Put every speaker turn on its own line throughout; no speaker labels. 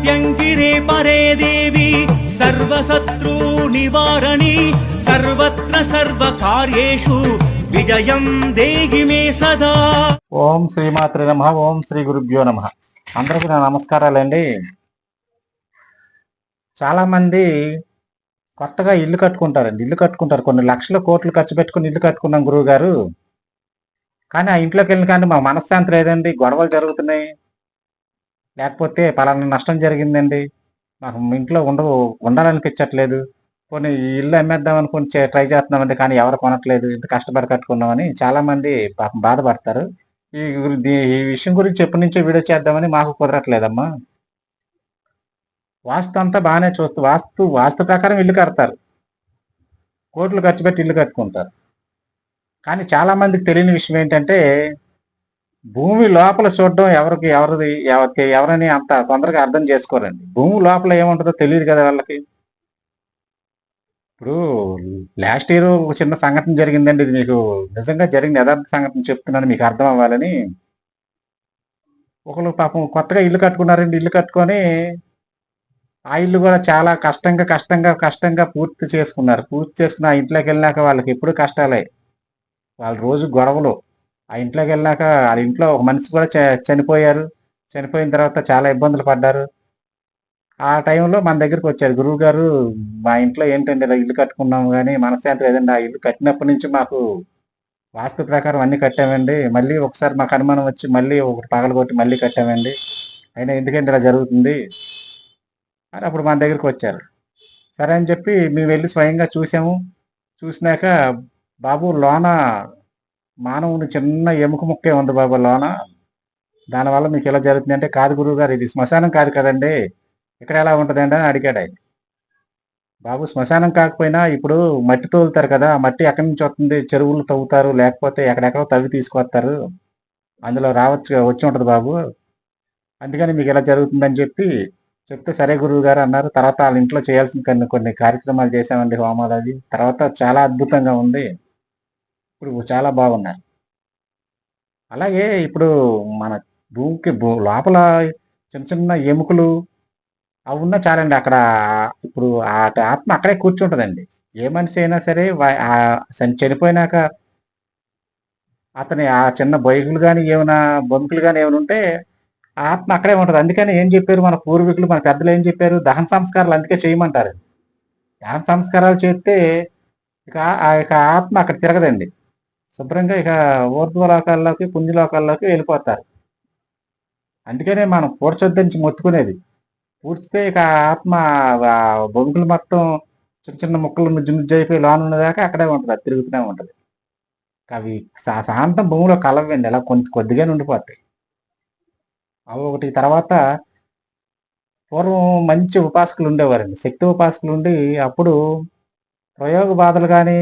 ప్రత్యంగిరే పరే దేవి నివారణి సర్వత్ర సర్వకార్యేషు విజయం దేగి మే సదా.
ఓం శ్రీమాత్రి నమ ఓం శ్రీ గురుభ్యో నమ. అందరికీ నా నమస్కారాలండి. చాలా మంది కొత్తగా ఇల్లు కట్టుకుంటారండి. ఇల్లు కట్టుకుంటారు. కొన్ని లక్షల కోట్లు ఖర్చు పెట్టుకుని ఇల్లు కట్టుకున్నాం గురువు గారు కానీ ఆ ఇంట్లోకి వెళ్ళిన కానీ మా మనశ్శాంతి లేదండి. గొడవలు జరుగుతున్నాయి. లేకపోతే పలానా నష్టం జరిగిందండి. మాకు ఇంట్లో ఉండవు ఉండాలనిపించట్లేదు. కొన్ని ఇల్లు అమ్మేద్దాం అనుకుని ట్రై చేస్తున్నామండి కానీ ఎవరు కొనట్లేదు. ఇంత కష్టపడి కట్టుకున్నామని చాలామంది పాపం బాధపడతారు. ఈ ఈ విషయం గురించి ఎప్పటి నుంచో వీడియో చేద్దామని మాకు కుదరట్లేదమ్మా. వాస్తు అంతా బాగానే చూస్తూ వాస్తు వాస్తు ప్రకారం ఇల్లు కడతారు. కోట్లు ఖర్చు పెట్టి ఇల్లు కట్టుకుంటారు. కానీ చాలామందికి తెలియని విషయం ఏంటంటే భూమి లోపల చూడడం ఎవరికి ఎవరిది ఎవరికి ఎవరని అంత తొందరగా అర్థం చేసుకోరండి. భూమి లోపల ఏముంటుందో తెలియదు కదా వాళ్ళకి. ఇప్పుడు లాస్ట్ ఇయర్ ఒక చిన్న సంఘటన జరిగిందండి. ఇది మీకు నిజంగా జరిగిన యథార్థ సంఘటన చెప్తున్నాను. మీకు అర్థం అవ్వాలని. ఒకరు పాపం కొత్తగా ఇల్లు కట్టుకున్నారండి. ఇల్లు కట్టుకొని ఆ ఇల్లు కూడా చాలా కష్టంగా కష్టంగా కష్టంగా పూర్తి చేసుకున్నారు. పూర్తి చేసుకున్న ఆ ఇంట్లోకి వెళ్ళినాక వాళ్ళకి ఎప్పుడు కష్టాలే. వాళ్ళ రోజు గొడవలు. ఆ ఇంట్లోకి వెళ్ళాక వాళ్ళ ఇంట్లో ఒక మనిషి కూడా చ- చనిపోయారు. చనిపోయిన తర్వాత చాలా ఇబ్బందులు పడ్డారు. ఆ టైంలో మన దగ్గరికి వచ్చారు. గురువు గారు మా ఇంట్లో ఏంటంటే ఇలా ఇల్లు కట్టుకున్నాము కానీ మనశ్శాంతి లేదండి. ఆ ఇల్లు కట్టినప్పటి నుంచి మాకు వాస్తు ప్రకారం అన్ని కట్టామండి. మళ్ళీ ఒకసారి మాకు అనుమానం వచ్చి మళ్ళీ ఒకటి పగలగొట్టి మళ్ళీ కట్టామండి. అయినా ఎందుకంటే ఇలా జరుగుతుంది? అని అప్పుడు మన దగ్గరికి వచ్చారు. సరే అని చెప్పి మేము వెళ్ళి స్వయంగా చూసాము. చూసినాక బాబు లోన మానవుని చిన్న ఎముక ముక్కే ఉంది బాబు లోన. దానివల్ల మీకు ఎలా జరుగుతుంది అంటే కాదు గురువు గారు ఇది శ్మశానం కాదు కదండి. ఇక్కడ ఎలా ఉంటుందండి అని అడిగాడు ఆయన. బాబు శ్మశానం కాకపోయినా ఇప్పుడు మట్టి తోలుతారు కదా మట్టి ఎక్కడి నుంచి వస్తుంది? చెరువులు తవ్వుతారు లేకపోతే ఎక్కడెక్కడో తవ్వి తీసుకొస్తారు అందులో రావచ్చు వచ్చి ఉంటుంది బాబు. అందుకని మీకు ఎలా జరుగుతుందని చెప్పి చెప్తే సరే గురువు గారు అన్నారు. తర్వాత వాళ్ళ ఇంట్లో చేయాల్సిన కొన్ని కొన్ని కార్యక్రమాలు చేశామండి హోమాలు అవి. తర్వాత చాలా అద్భుతంగా ఉంది. ఇప్పుడు చాలా బాగున్నారు. అలాగే ఇప్పుడు మన భూమికి భూ లోపల చిన్న చిన్న ఎముకలు అవి ఉన్నా చాలండి. అక్కడ ఇప్పుడు ఆ ఆత్మ అక్కడే కూర్చుంటుందండి. ఏ మనిషి అయినా సరే చనిపోయినాక అతని ఆ చిన్న బొయ్యలు కానీ ఏమైనా బొంకులు కానీ ఏమైనా ఉంటే ఆత్మ అక్కడే ఉంటుంది. అందుకని ఏం చెప్పారు మన పూర్వీకులు మన పెద్దలు ఏం చెప్పారు? దహన సంస్కారాలు అందుకే చేయమంటారు. దహన సంస్కారాలు చేస్తే ఇక ఆ యొక్క ఆత్మ అక్కడ తిరగదండి. శుభ్రంగా ఇక ఊర్ధ్వలోకాల్లోకి పుణ్యలోకాల్లోకి వెళ్ళిపోతారు. అందుకనే మనం పూడ్చొద్దని మొత్తుకునేది. పూడ్చితే ఇక ఆత్మ ఆ బొంకులు మొత్తం చిన్న చిన్న ముక్కలు నుజ్జు నుజ్జు అయిపోయి లోన్ ఉన్నదాకా అక్కడే ఉంటుంది అది తిరుగుతూనే ఉంటుంది. అవి శాంతం భూమిలో కలవండి అలా కొంచెం కొద్దిగానే ఉండిపోతాయి. అవి ఒకటి తర్వాత పూర్వం మంచి ఉపాసకులు ఉండేవారండి. శక్తి ఉపాసకులు ఉండి అప్పుడు ప్రయోగ బాధలు కానీ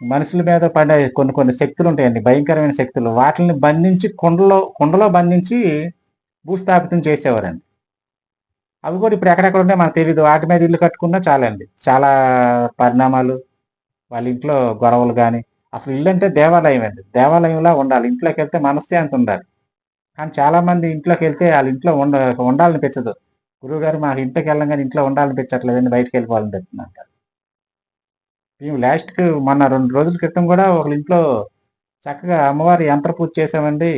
మనుషుల మీద పడే కొన్ని కొన్ని శక్తులు ఉంటాయండి భయంకరమైన శక్తులు. వాటిని బంధించి కుండలో కుండలో బంధించి భూస్థాపితం చేసేవారండి. అవి కూడా ఇప్పుడు ఎక్కడెక్కడ ఉన్నాయో మనకు తెలియదు వాటి మీద ఇల్లు కట్టుకున్నా చాలండి. చాలా పరిణామాలు వాళ్ళ ఇంట్లో గొడవలు కానీ అసలు ఇల్లు అంటే దేవాలయం అండి. దేవాలయంలా ఉండాలి. ఇంట్లోకి వెళ్తే మనశ్శాంతి ఉండాలి. కానీ చాలా మంది ఇంట్లోకి వెళ్తే వాళ్ళ ఇంట్లో ఉండ ఉండాలనిపించదు గురువు గారు మాకు ఇంట్లోకి వెళ్ళంగానే ఇంట్లో ఉండాలనిపించట్లేదండి బయటకు వెళ్ళిపోవాలని అంటారు మేము లాస్ట్కి మొన్న రెండు రోజుల క్రితం కూడా ఒకళ్ళ ఇంట్లో చక్కగా అమ్మవారి యంత్ర పూజ చేసామండి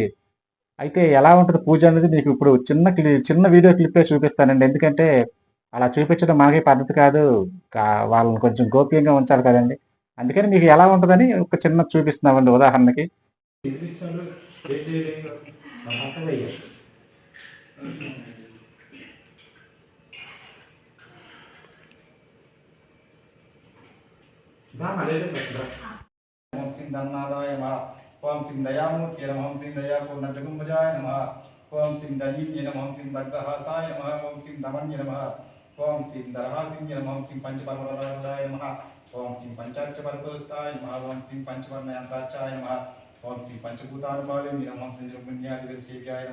అయితే ఎలా ఉంటుంది పూజ అనేది మీకు ఇప్పుడు చిన్న క్లి చిన్న వీడియో క్లిప్పే చూపిస్తానండి ఎందుకంటే అలా చూపించడం మనకి పద్ధతి కాదు వాళ్ళని కొంచెం గోప్యంగా ఉంచాలి కదండి అందుకని మీకు ఎలా ఉంటుందని ఒక చిన్న చూపిస్తున్నామండి ఉదాహరణకి ఓం శ్రీ ధన్నాదాయ నమ ఓం శ్రీ దయామూర్తి నమ ఓం శ్రీ దయాపూర్ణ జగంబుజాయ నమ ఓం శ్రీ దయీన్య నమ ఓం శ్రీ దగ్ధహాసాయ నమ ఓం శ్రీ దమన్య నమ ఓం శ్రీ దరహాసింయ నమ ఓం శ్రీ పంచపర్వతాయ నమ ఓం శ్రీ పంచాక్షపరతోస్తాయ నమ ఓం శ్రీ పంచవర్ణ యంత్రాచాయ నమ ఓం శ్రీ పంచభూతానుపాలిని నమ ఓం శ్రీ జగన్యాధిపతి సేవ్యాయ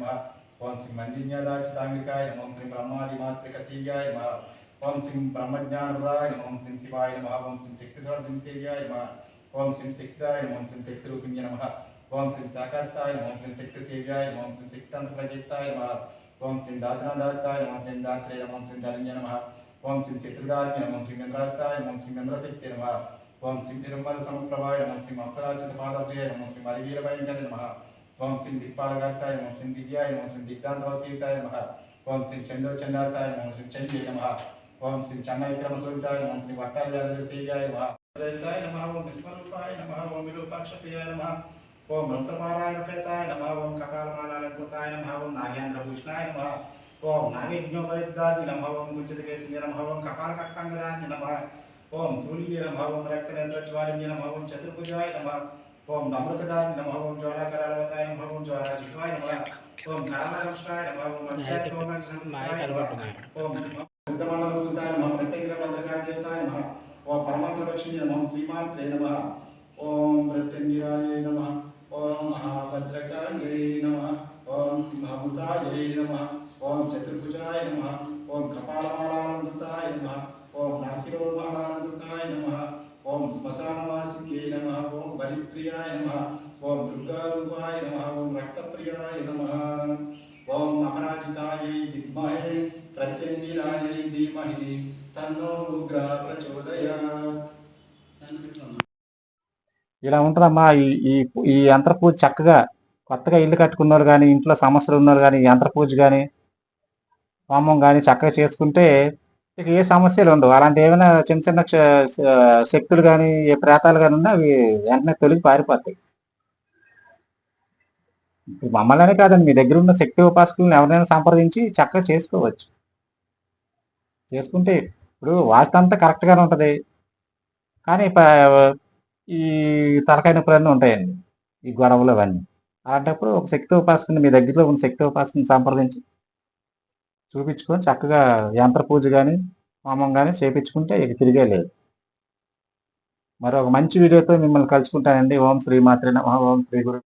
నమ ఓం శ్రీ మందిన్యాదాచితాంగికాయ నమ ఓం శ్రీ బ్రహ్మాది మాత్రిక సేవ్యాయ నమ ఓం శ్రీ బ్రహ్మజ్ఞానదాయ నమ ఓం శ్రీ శివాయ నమ ఓం శ్రీ శక్తిస్వర శ్రీ సేవ్యాయ నమ ఓం శ్రీ శక్తిదాయ నమ ఓం శ్రీ శక్తి రూపిణ్య నమ ఓం శ్రీ సాకాస్తాయ నమ ఓం శ్రీ శక్తి సేవ్యాయ నమ ఓం శ్రీ శక్తి అంతర్గతాయ నమ
ఓం శ్రీ దాత్రదాస్తాయ నమ శ్రీ దాత్రే నమ శ్రీ ధరణ్య నమ ఓం శ్రీ చిత్రదార్య నమ శ్రీ చంద్రాస్తాయ నమ శ్రీ చంద్రశక్తి నమ ఓం శ్రీ తిరుమల సముప్రభాయ నమ శ్రీ మత్సరాచిత పాదశ్రీయ నమ శ్రీ మరివీర భయంకర నమ ఓం శ్రీ దిక్పాలగాస్తాయ నమ శ్రీ దివ్యాయ నమ శ్రీ దిగ్ధాంతవసీతాయ నమ ఓం శ్రీ చంద్ర చండాస్తాయ నమ శ్రీ చండీ నమ ఓం శ్రీ చన్న విక్రమ సూరితాయ నమ శ్రీ వట్టావ్యాధి సేవ్యాయ నమ ప్రేతాయ నమ ఓం విశ్వరూపాయ నమ ఓం విరూపాక్షప్రియాయ నమ ఓం మంత్రమాలాయ ప్రేతాయ నమ ఓం కపాలమాలాలంకృతాయ నమ ఓం నాగేంద్రభూషణాయ నమ ఓం నాగయజ్ఞోపవిద్దాది నమ ఓం గుంజతకేశి నమ ఓం కపాలకట్టంగదాన్ని నమ ఓం సూర్య నమ ఓం రక్తనేత్రజ్వాలిన్య నమ ఓం చతుర్భుజాయ నమ ఓం నమృకదాయ నమ ఓం జ్వాలాకరాలవతాయ నమ ఓం జ్వాలాజిహ్వాయ నమ ఓం కరాలకంష్టాయ నమ ఓం అధ్యాత్మోమాయ ఓం సిద్ధమండలభూతాయ నమ ప్రత్యేక భద్రకాదేవతాయ నమ ఓం పరమంత్రలక్ష్మీ నమ శ్రీమాత్రే నమ. ఓం ప్రత్యంగిరాయ నమ ఓం మహాభద్రకాయ నమ ఓం సింహభూతాయ నమ ఓం చతుర్భుజాయ నమ ఓం కపాలమాలానందుతాయ నమ ఓం నాసిరోమాలానందాయ నమ ఓం శ్మశానవాసికే నమ ఓం బలిప్రియాయ నమ ఓం దుర్గారూపాయ నమ ఓం రక్తప్రియాయ నమ ఓం అపరాజితాయై విద్మహే ప్రత్యంగిరాయై ధీమహి తన్నో ఉగ్ర ప్రచోదయాత్.
ఇలా ఉంటుందమ్మా ఈ ఈ ఈ యంత్ర పూజ చక్కగా కొత్తగా ఇల్లు కట్టుకున్నారు కానీ ఇంట్లో సమస్యలు ఉన్నారు కానీ యంత్ర పూజ కానీ హోమం కానీ చక్కగా చేసుకుంటే ఇక ఏ సమస్యలు ఉండవు. అలాంటి ఏమైనా చిన్న చిన్న శక్తులు కానీ ఏ ప్రేతాలు కానీ ఉన్నా అవి వెంటనే తొలగి పారిపోతాయి. మమ్మల్నే మమ్మల్ని కాదండి మీ దగ్గర ఉన్న శక్తి ఉపాసకులను ఎవరైనా సంప్రదించి చక్కగా చేసుకోవచ్చు. చేసుకుంటే ఇప్పుడు వాస్తు అంతా కరెక్ట్గానే ఉంటుంది. కానీ ఈ తలకాయ నొప్పులన్నీ ఉంటాయండి ఈ గొడవలు అవన్నీ. అలాంటప్పుడు ఒక శక్తి ఉపాసకుని మీ దగ్గరలో ఉన్న శక్తి ఉపాసకుని సంప్రదించి చూపించుకొని చక్కగా యంత్ర పూజ కానీ హోమం కానీ చేపించుకుంటే ఇక తిరిగే లేదు. మరి ఒక మంచి వీడియోతో మిమ్మల్ని కలుసుకుంటానండి. ఓం శ్రీ మాత్రే నమః. ఓం శ్రీ గురు